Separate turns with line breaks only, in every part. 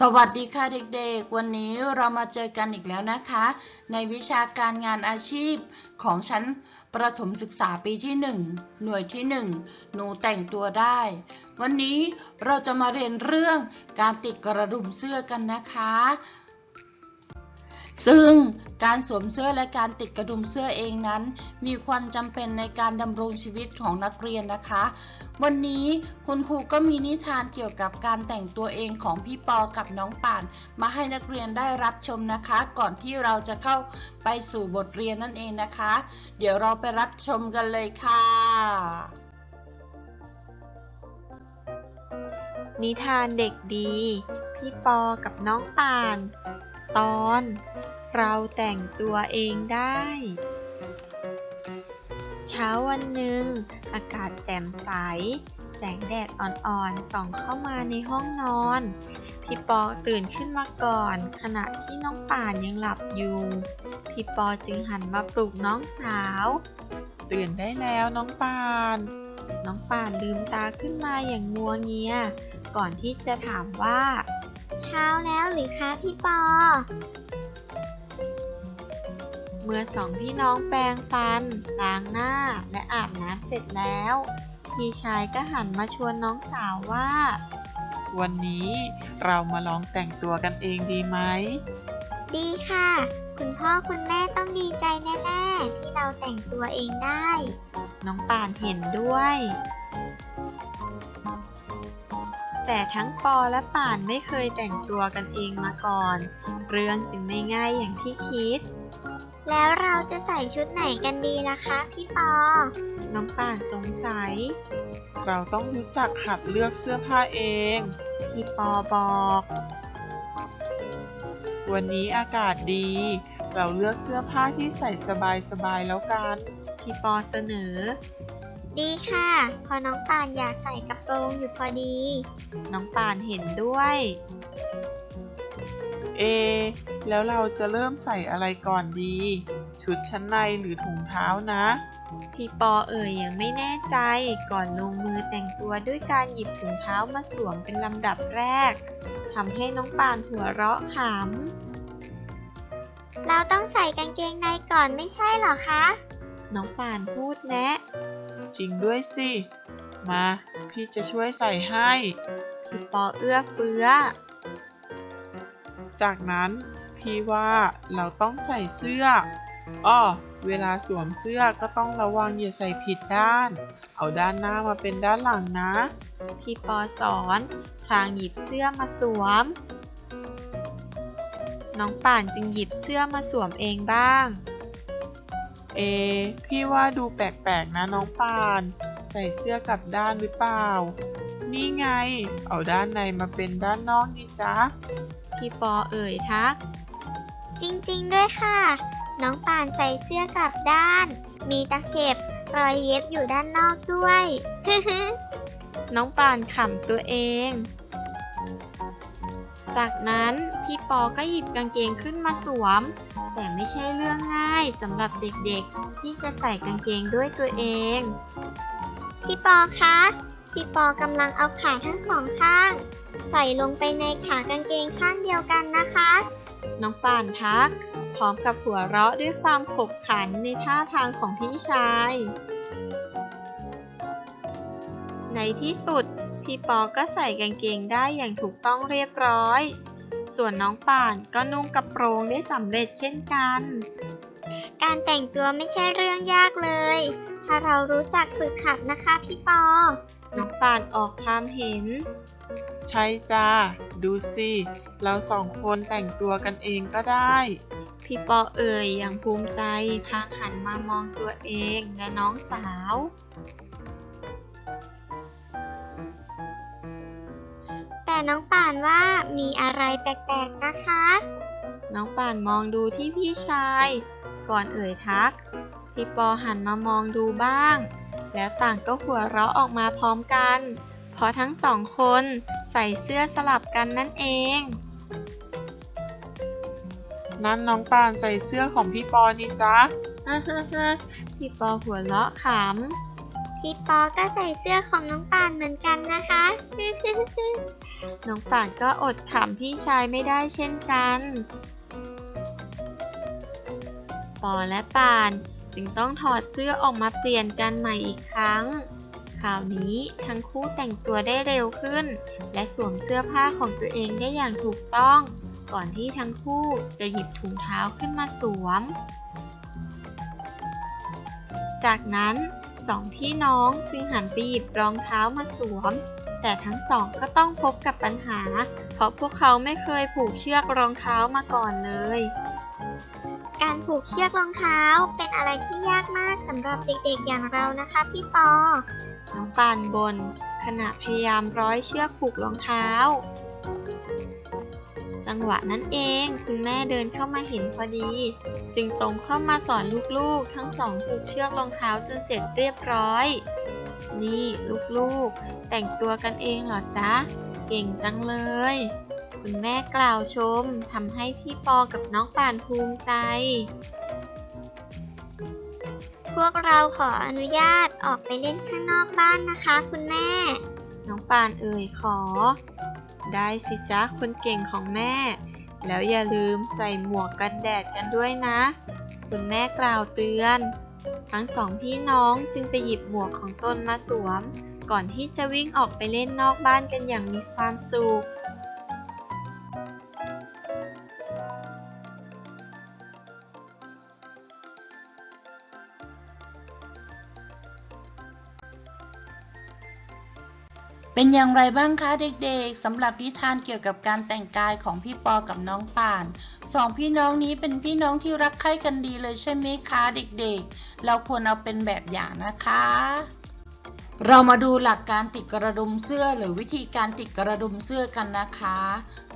สวัสดีค่ะเด็กๆ วันนี้เรามาเจอกันอีกแล้วนะคะ ในวิชาการงานอาชีพของชั้นประถมศึกษาปีที่ 1 หน่วยที่ 1 หนูแต่งตัวได้ วันนี้เราจะมาเรียนเรื่องการติดกระดุมเสื้อกันนะคะ ซึ่ง การสวมเสื้อและการติดกระดุมเสื้อเองนั้น มีความจำเป็นในการดำรงชีวิตของนักเรียนนะคะ วันนี้คุณครูก็มีนิทานเกี่ยวกับการแต่งตัวเองของพี่ปอกับน้องป่าน มาให้นักเรียนได้รับชมนะคะ ก่อนที่เราจะเข้าไปสู่บทเรียนนั่นเองนะคะ เดี๋ยวเราไปรับชมกันเลยค่ะ
นิทานเด็กดี พี่ปอกับน้องป่าน ตอน เราแต่งตัวเองได้ เช้าวันหนึ่ง อากาศแจ่มใส แสงแดดอ่อนๆส่องเข้ามาในห้องนอน พี่ปอตื่นขึ้นมาก่อน ขณะที่น้องป่านยังหลับอยู่ พี่ปอจึงหันมาปลุกน้องสาว
ตื่นได้แล้วน้องปาน
น้องป่านลืมตาขึ้นมาอย่างงัวเงีย ก่อนที่จะถามว่า
เช้าแล้วหรือคะพี่ปอ
เมื่อสองพี่น้องแปรงฟัน ล้างหน้าและอาบน้ำเสร็จแล้ว พี่ชายก็หันมาชวนน้องสาวว่า
วันนี้เรามาลองแต่งตัวกันเองดีไหม
ดีค่ะ คุณพ่อคุณแม่ต้องดีใจแน่ๆ ที่เราแต่งตัวเองได้
น้องป่านเห็นด้วย แต่ทั้งปอและป่านไม่เคยแต่งตัวกันเองมาก่อน เรื่องจึงไม่ง่ายอย่างที่คิด
แล้วเราจะใส่ชุดไหนกันดีล่ะคะพี่ปอ
น้องป่านสงสัย
เราต้องรู้จักหัดเลือกเสื้อผ้าเอง
พี่ปอบอก
วันนี้อากาศดี เราเลือกเสื้อผ้าที่ใส่สบายๆแล้วกัน
พี่ปอเสนอ
ดีค่ะ พอน้องป่านอยากใส่กระโปรงอยู่พอดี
น้องป่านเห็นด้วย
เอ แล้วเราจะเริ่มใส่อะไรก่อนดี ชุดชั้นในหรือถุงเท้านะ
พี่ปอเอ่ยยังไม่แน่ใจก่อนลงมือแต่งตัวด้วยการหยิบถุงเท้ามาสวมเป็นลำดับแรกทำให้น้องปานหัวเราะข
เราต้องใส่กางเกงในก่อนไม่ใช่เหรอคะำ
น้องปานพูดแนะ
จริงด้วยสิ มา พี่จะช่วยใส่ให้
พี่ปอเอื้อเฟื้อ
จากนั้น พี่ว่าเราต้องใส่เสื้ออ้อเวลาสวมเสื้อก็ต้องระวังอย่าใส่ผิดด้าน เอาด้านหน้ามาเป็นด้านหลังนะ
พี่ปอสอนพลางหยิบเสื้อมาสวม น้องป่านจึงหยิบเสื้อมาสวมเองบ้าง
เอ พี่ว่าดูแปลกๆนะน้องปาน ใส่เสื้อกลับด้านหรือเปล่า นี่ไง เอาด้านในมาเป็นด้านนอกนี่จ๊ะ
พี่ปอเอ่ยทัก
จริงๆ ด้วยค่ะ น้องปานใส่เสื้อกลับด้าน มีตะเข็บรอยเย็บอยู่ด้านนอกด้วย
น้องปานขำตัวเอง จากนั้นพี่ปอก็หยิบกางเกงขึ้นมาสวม แต่ไม่ใช่เรื่องง่ายสำหรับเด็กๆ ที่จะใส่กางเกงด้วยตัวเอง
พี่ปอคะ พี่ปอกำลังเอาขาทั้งสองข้าง ใส่ลงไปในขากางเกงข้างเดียวกันนะคะ
น้องป่านทัก พร้อมกับหัวเราะด้วยความขบขันในท่าทางของพี่ชาย ในที่สุด พี่ปอก็ใส่กางเกงได้อย่างถูกต้องเรียบร้อย ส่วนน้องป่านก็นุ่งกระโปรงได้สำเร็จเช่นกัน
การแต่งตัวไม่ใช่เรื่องยากเลย ถ้าเรารู้จักฝึกหัดนะคะพี่ปอ
น้องป่านออกความเห็น
ใช่จ้า ดูสิ เราสองคนแต่งตัวกันเองก็ได้
พี่ปอเอ่ยอย่างภูมิใจพางหันมามองตัวเองและน้องสาว
แต่น้องป่านว่ามีอะไรแปลกๆนะคะ
น้องป่านมองดูที่พี่ชาย ก่อนเอ่ยทัก พี่ปอหันมามองดูบ้าง แล้วต่างก็หัวเราะออกมาพร้อมกัน เพราะทั้งสองคนใส่เสื้อสลับกันนั่นเอง
นั้นน้องปานใส่เสื้อของพี่ปอนี่จ๊ะ
พี่ปอหัวเราะข
พี่ปอก็ใส่เสื้อของน้องป่านเหมือนกันนะคะ
น้องป่านก็อดขำพี่ชายไม่ได้เช่นกัน ปอและป่าน จึงต้องถอดเสื้อออกมาเปลี่ยนกันใหม่อีกครั้ง คราวนี้ทั้งคู่แต่งตัวได้เร็วขึ้น และสวมเสื้อผ้าของตัวเองได้อย่างถูกต้อง ก่อนที่ทั้งคู่จะหยิบถุงเท้าขึ้นมาสวม จากนั้นสองพี่น้องจึงหันไปหยิบรองเท้ามาสวม แต่ทั้งสองก็ต้องพบกับปัญหา เพราะพวกเขาไม่เคยผูกเชือกรองเท้ามาก่อนเลย
การผูกเชือกรองเท้า เป็นอะไรที่ยากมากสำหรับเด็กๆอย่างเรานะคะ พี่ปอ
น้องปานบน ขณะพยายามร้อยเชือกผูกรองเท้า จังหวะนั้นเองคุณแม่เดินเข้ามาเห็นพอดี จึงตรงเข้ามาสอนลูกๆ ทั้งสองผูกเชือกรองเท้าจนเสร็จเรียบร้อย นี่ลูกๆ แต่งตัวกันเองเหรอจ๊ะ เก่งจังเลย คุณแม่กล่าวชมทำให้พี่ปอกับน้องป่านภูมิใจ
พวกเราขออนุญาตออกไปเล่นข้างนอกบ้านนะคะ คุณแม่
น้องปานเอ่ยขอ ได้สิจ๊ะคนเก่งของแม่ แล้วอย่าลืมใส่หมวกกันแดดกันด้วยนะ คุณแม่กล่าวเตือน ทั้งสองพี่น้องจึงไปหยิบหมวกของตนมาสวม ก่อนที่จะวิ่งออกไปเล่นนอกบ้านกันอย่างมีความสุข
เป็นอย่างไรบ้างคะเด็กๆสำหรับนิทานเกี่ยวกับการแต่งกายของพี่ปอกับน้องป่านสองพี่น้องนี้เป็นพี่น้องที่รักใคร่กันดีเลยใช่ไหมคะเด็กๆ เราควรเอาเป็นแบบอย่างนะคะ เรามาดูหลักการติดกระดุมเสื้อหรือวิธีการติดกระดุมเสื้อกันนะคะ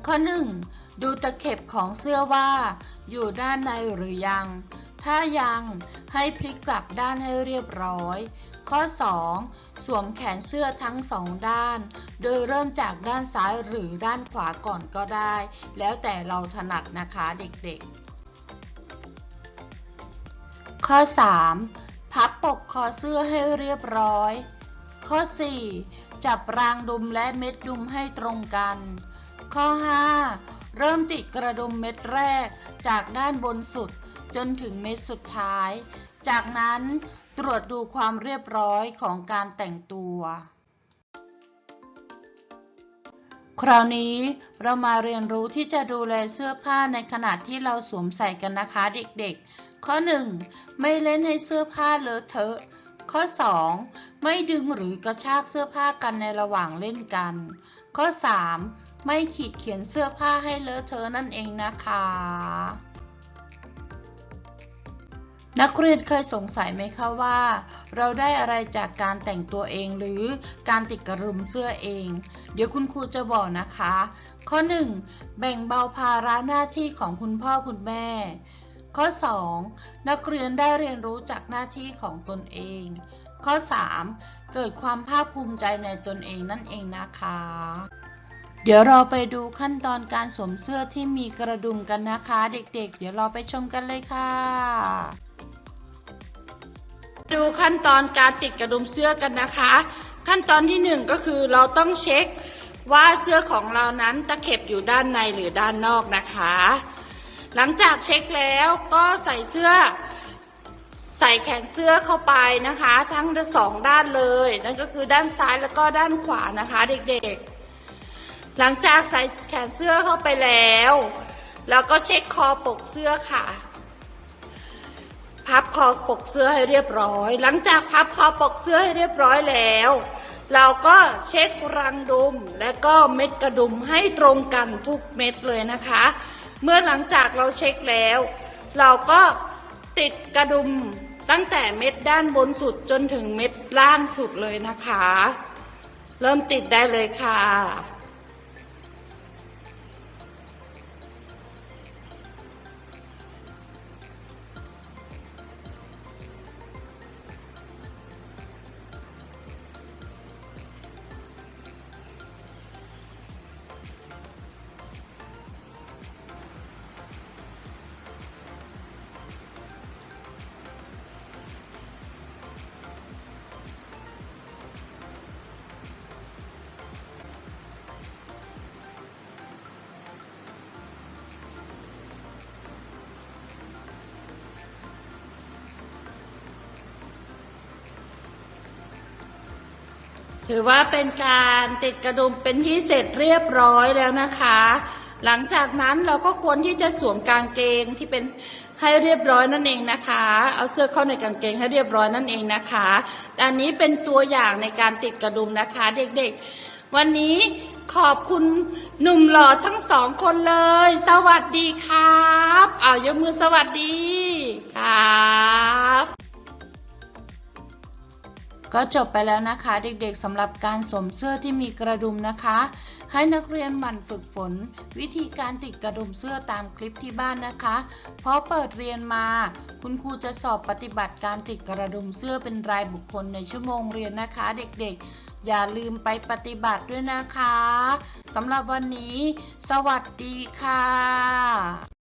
ข้อ 1. ดูตะเข็บของเสื้อว่า อยู่ด้านในหรือยัง ถ้ายังให้พลิกกลับด้านให้เรียบร้อย ข้อ 2. สวมแขนเสื้อทั้งสองด้าน โดยเริ่มจากด้านซ้ายหรือด้านขวาก่อนก็ได้ แล้วแต่เราถนัดนะคะเด็กๆ ข้อ 3. พับปกคอเสื้อให้เรียบร้อย ข้อ 4. จับรางดุมและเม็ดดุมให้ตรงกัน ข้อ 5. เริ่มติดกระดุมเม็ดแรกจากด้านบนสุดจนถึงเม็ดสุดท้าย จากนั้นตรวจดูความเรียบร้อยของการแต่งตัว คราวนี้เรามาเรียนรู้ที่จะดูแลเสื้อผ้าในขณะที่เราสวมใส่กันนะคะเด็กๆ ข้อ 1. ไม่เล่นให้เสื้อผ้าเลอะเทอะ ข้อ 2. ไม่ดึงหรือกระชากเสื้อผ้ากันในระหว่างเล่นกัน ข้อ 3. ไม่ขีดเขียนเสื้อผ้าให้เลอะเทอะนั่นเองนะคะ นักเรียนเคยสงสัยไหมคะว่า เราได้อะไรจากการแต่งตัวเองหรือการติดกระดุมเสื้อเอง เดี๋ยวคุณครูจะบอกนะคะ ข้อ 1. แบ่งเบาภาระหน้าที่ของคุณพ่อคุณแม่ ข้อ 2. นักเรียนได้เรียนรู้จากหน้าที่ของตนเอง ข้อ 3. เกิดความภาคภูมิใจในตนเองนั่นเองนะคะ เดี๋ยวเราไปดูขั้นตอนการสวมเสื้อที่มีกระดุมกันนะคะ เด็กๆ เดี๋ยวเราไปชมกันเลยค่ะ ดูขั้นตอนการติดกระดุมเสื้อกันนะคะ ขั้นตอนที่หนึ่งก็คือเราต้องเช็คว่าเสื้อของเรานั้นตะเข็บอยู่ด้านในหรือด้านนอกนะคะ หลังจากเช็คแล้วก็ใส่เสื้อ ใส่แขนเสื้อเข้าไปนะคะ ทั้งสองด้านเลยนั่นก็คือด้านซ้ายแล้วก็ด้านขวานะคะเด็กๆ หลังจากใส่แขนเสื้อเข้าไปแล้ว เราก็เช็คคอปกเสื้อค่ะ พับคอปกเสื้อให้เรียบร้อย หลังจากพับคอปกเสื้อให้เรียบร้อยแล้ว เราก็เช็ครังดุมและก็เม็ดกระดุมให้ตรงกันทุกเม็ดเลยนะคะ เมื่อหลังจากเราเช็คแล้ว เราก็ติดกระดุมตั้งแต่เม็ดด้านบนสุดจนถึงเม็ดล่างสุดเลยนะคะ เริ่มติดได้เลยค่ะ ถือว่าเป็นการติดกระดุมเป็นที่เสร็จเรียบร้อยแล้วนะคะ หลังจากนั้นเราก็ควรที่จะสวมกางเกงที่เป็นให้เรียบร้อยนั่นเองนะคะ เอาเสื้อเข้าในกางเกงให้เรียบร้อยนั่นเองนะคะตอันนี้เป็นตัวอย่างในการติดกระดุมนะคะ เด็กๆ วันนี้ขอบคุณหนุ่มหล่อทั้งสองคนเลย สวัสดีครับ เอายกมือสวัสดีครับ ก็จบไปแล้วนะคะ เด็กๆสำหรับการสวมเสื้อที่มีกระดุมนะคะให้นักเรียนหมั่นฝึกฝน วิธีการติดกระดุมเสื้อตามคลิปที่บ้านนะคะ เพราะเปิดเรียนมา คุณครูจะสอบปฏิบัติการติดกระดุมเสื้อเป็นรายบุคคลในชั่วโมงเรียนนะคะ เด็กๆ อย่าลืมไปปฏิบัติด้วยนะคะสำหรับวันนี้ สวัสดีค่ะ